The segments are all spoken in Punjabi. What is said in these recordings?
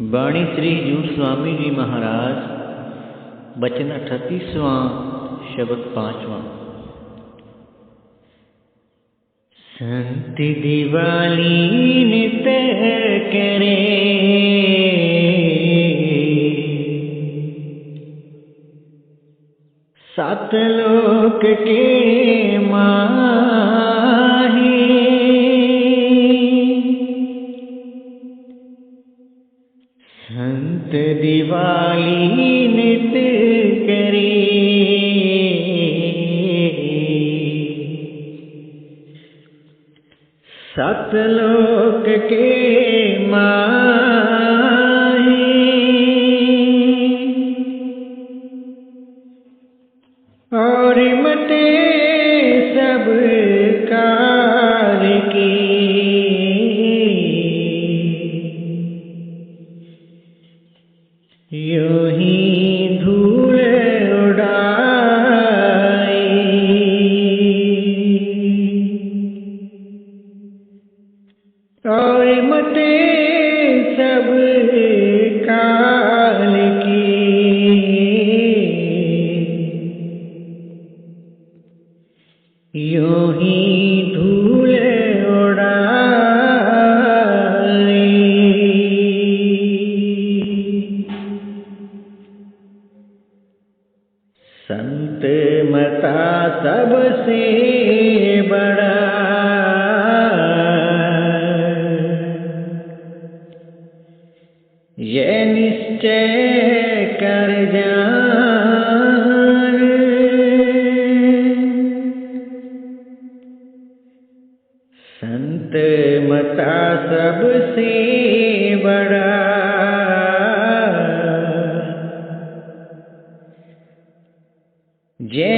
ਬਾਣੀ ਸ੍ਰੀ ਜੂ ਸਵਾਮੀ ਜੀ ਮਹਾਰਾਜ, ਬਚਨ 38ਵਾਂ ਸ਼ਬਦ ਪਾਂਚਵਾਂ। ਸੰਤ ਦੀਵਾਲੀ ਨਿਤ ਕਰੇ। ਸਤ ਲੋਕ ਕੇ ਮਾਹੀ? ਸੰਤ ਦੀਵਾਲੀ ਨਿਤ ਕਰੀ। ਸਤ ਲੋਕ सबसे बड़ा जे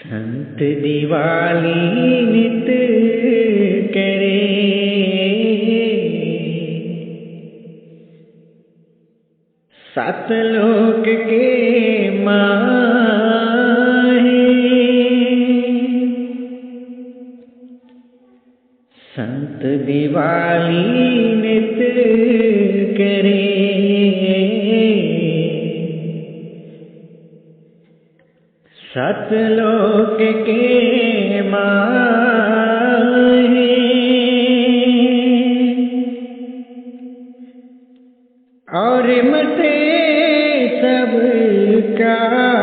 संत दिवाली नित करे सत लोक के माहे संत दिवाली नित करे सत लोक के माहे और मते सब की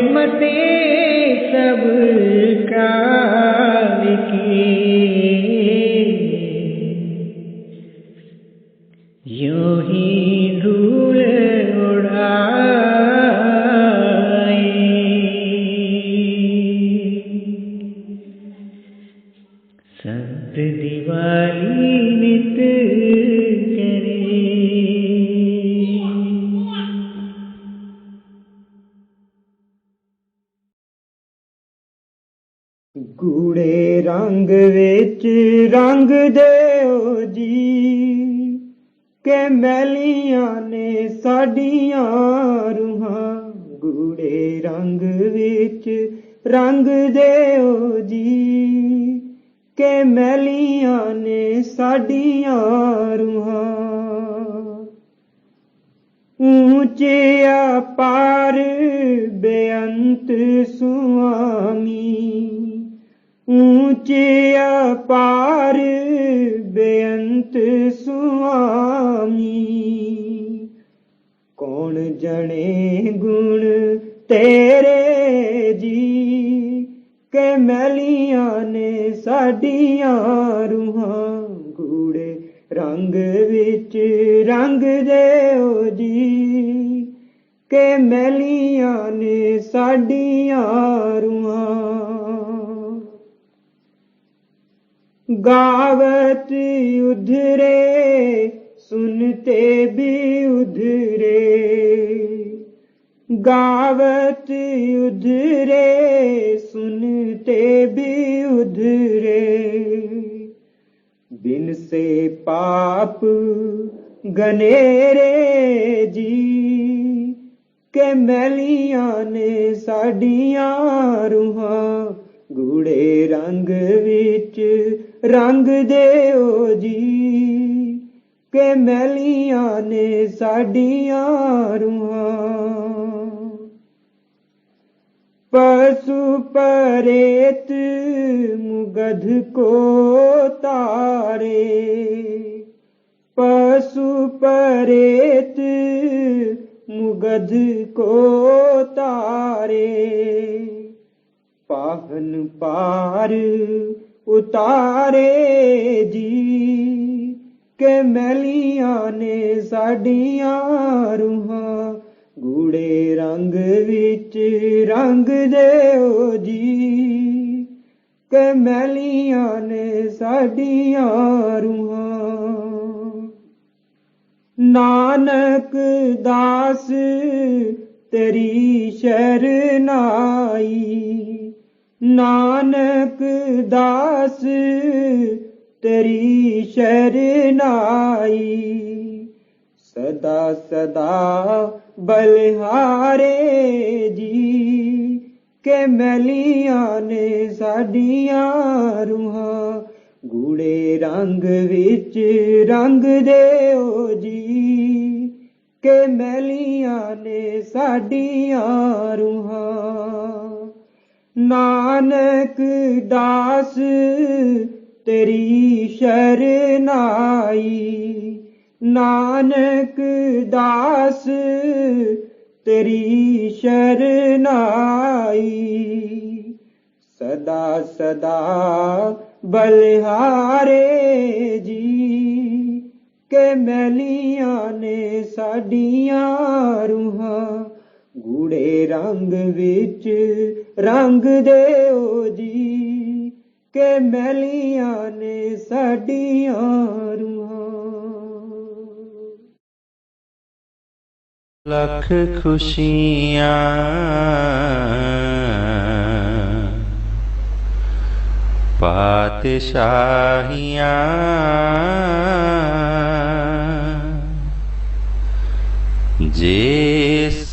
मते सब काल की यूं ही धूल उड़ाई संत दिवाली नित करे ਰੰਗ ਵਿੱਚ ਰੰਗ ਦਿਓ ਜੀ, ਕਿ ਮੈਲੀਆਂ ਨੇ ਸਾਡੀਆਂ ਰੂਹਾਂ ਗੂੜੇ ਰੰਗ ਵਿੱਚ ਰੰਗ ਦਿਓ ਜੀ, ਕਿ ਮੈਲੀਆਂ ਨੇ ਸਾਡੀਆਂ ਰੂਹਾਂ ਊਚੇ ਅਪਾਰ ਬੇਅੰਤ ਸੁਆਮੀ ਊਚੇ ਅਪਾਰ ਬੇਅੰਤ ਸੁਆਮੀ। ਕੌਣ ਜਣੇ ਗੁਣ ਤੇਰੇ ਜੀ? ਕਿ ਮੈਲੀਆਂ ਨੇ ਸਾਡੀਆਂ ਰੂਹਾਂ। ਗੂੜੇ ਰੰਗ ਵਿੱਚ ਰੰਗ ਦੇਓ ਜੀ। ਕਿ ਮੈਲੀਆਂ ਨੇ ਸਾਡੀਆਂ ਰੂਹਾਂ। गावत उधरे सुनते भी उधरे गावत उधरे सुनते भी उधरे बिन से पाप गनेरे जी ਕਿ ਮੈਲੀਆਂ ਨੇ ਸਾਡੀਆਂ ਰੂਹਾਂ ਗੂੜੇ ਰੰਗ ਵਿੱਚ ਰੰਗ ਦਿਓ ਜੀ, ਕਿ ਮੈਲੀਆਂ ਨੇ ਸਾਡੀਆਂ ਰੂਹਾਂ। ਪਸ਼ੂ ਪਰੇਤ ਮੁਗਧ ਕੋ ਤਾਰੇ, ਪਸ਼ੂ ਪਰੇਤ ਮੁਗਧ ਕੋ ਤਾਰੇ। ਪਾਹਨ ਪਾਰ ਉਤਾਰੇ ਜੀ, ਕਿ ਮੈਲੀਆਂ ਨੇ ਸਾਡੀਆਂ ਰੂਹਾਂ, ਗੂੜੇ ਰੰਗ ਵਿੱਚ ਰੰਗ ਦਿਓ ਜੀ, ਕਿ ਮੈਲੀਆਂ ਨੇ ਸਾਡੀਆਂ ਰੂਹਾਂ। ਨਾਨਕ ਦਾਸ, ਤੇਰੀ ਸ਼ਰਨਾਈ, ਨਾਨਕ ਦਾਸ ਤੇਰੀ ਸ਼ਰਨਾਈ ਸਦਾ ਸਦਾ ਬਲਹਾਰੇ ਜੀ ਕਿ ਮੈਲੀਆਂ ਨੇ ਸਾਡੀਆਂ ਰੂਹਾਂ ਗੂੜੇ ਰੰਗ ਵਿੱਚ ਰੰਗ ਦਿਓ ਜੀ ਕਿ ਮੈਲੀਆਂ ਨੇ ਸਾਡੀਆਂ ਰੂਹਾਂ ਨਾਨਕ ਦਾਸ, ਤੇਰੀ ਸ਼ਰਨਾਈ। ਨਾਨਕ ਦਾਸ, ਤੇਰੀ ਸ਼ਰਨਾਈ। ਸਦਾ ਸਦਾ ਬਲਿਹਾਰੇ ਜੀ, ਕਿ ਮੈਲੀਆਂ ਨੇ ਸਾਡੀਆਂ ਰੂਹਾਂ। ਗੂੜੇ ਰੰਗ ਵਿੱਚ ਰੰਗ ਦਿਓ ਜੀ। ਕਿ ਮੈਲੀਆਂ ਨੇ ਸਾਡੀਆਂ ਰੂਹਾਂ। ਲੱਖ ਖੁਸ਼ੀਆਂ ਪਾਤਸ਼ਾਹੀਆਂ ਜੇ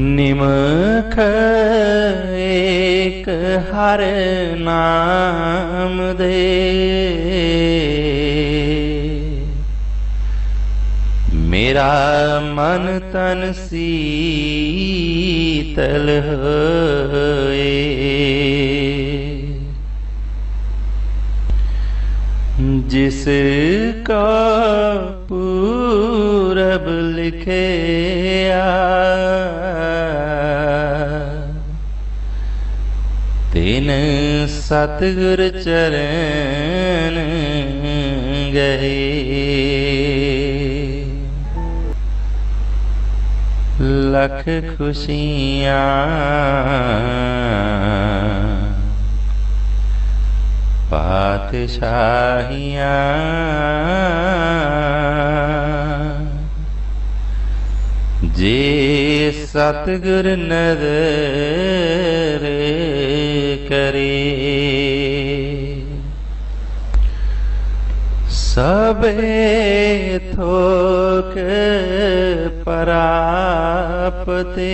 ਨਿਮਖ ਏਕ ਹਰ ਨਾਮ ਦੇ। ਮੇਰਾ ਮਨ ਤਨ ਸੀਤਲ ਹੋਏ। ਜਿਸ ਕਾ ਪੂਰਬ ਲਿਖੇ ਸਤਿਗੁਰ ਚਰਨ ਗਏ ਲੱਖ ਖੁਸ਼ੀਆਂ ਪਾਤਸ਼ਾਹੀਆਂ ਜੇ ਸਤਿਗੁਰ ਨਦਰ ਕਰੇ। ਸਬੇ ਥੋਕ ਪਰਾਪਤੇ।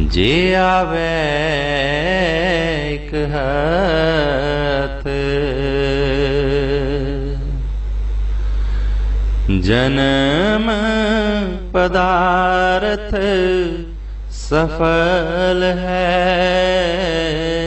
ਜੇ ਆਵੇ ਇੱਕ ਹੱਥ ਜਨਮ ਪਦਾਰਥ ਸਫਲ ਹੈ।